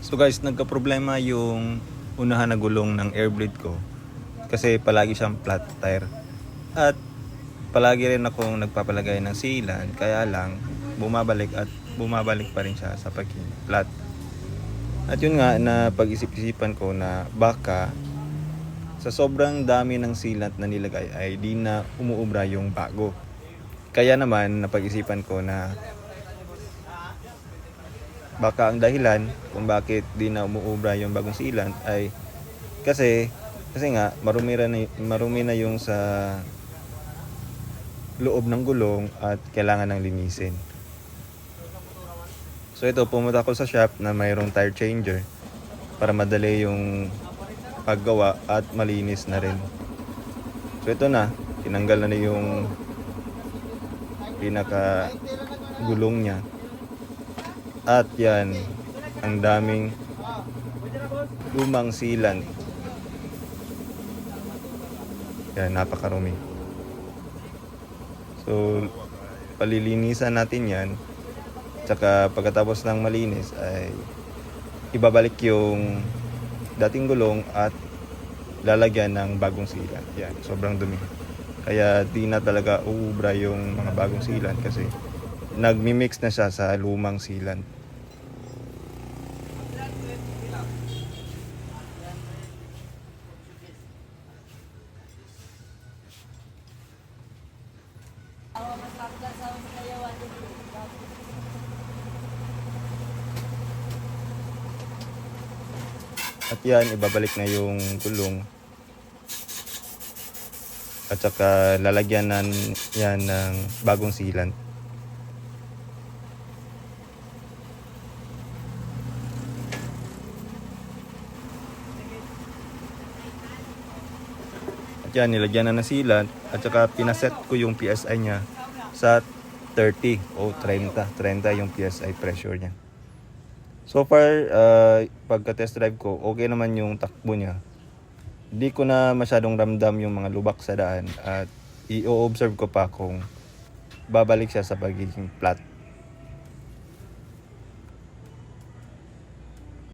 So guys, nagka-problema yung unahan na gulong ng air blade ko kasi palagi siyang flat tire. At palagi rin akong nagpapalagay ng sealant kaya lang bumabalik at bumabalik pa rin siya sa pagiging flat. At yun nga na pag-isip-isipan ko na baka sa sobrang dami ng sealant na nilagay ay di na umuubra yung bago. Kaya naman napag-isipan ko na baka ang dahilan kung bakit di na umuubra yung bagong sealant ay kasi kasi nga marumi na, marumi na yung sa loob ng gulong at kailangan ng linisin. So ito, pumunta ako sa shop na mayroong tire changer para madali yung paggawa at malinis na rin. So ito na, tinanggal na na yung pinaka gulong niya. At yan, ang daming lumang sealant. Yan, napakarumi. So, palilinisan natin yan. Tsaka pagkatapos ng malinis ay ibabalik yung dating gulong at lalagyan ng bagong sealant. Yan, sobrang dumi. Kaya di na talaga uubra yung mga bagong sealant kasi nagmi-mix na siya sa lumang sealant. At yan, ibabalik na yung gulong. At saka lalagyan nan yan ng bagong sealant. At yan, nilagyan na ng sealant. At saka pinaset ko yung PSI niya sa 30 o 30. 30 yung PSI pressure niya. So far, uh, pagka test drive ko, okay naman yung takbo niya. Di ko na masyadong ramdam yung mga lubak sa daan at i-observe ko pa kung babalik siya sa pagiging flat.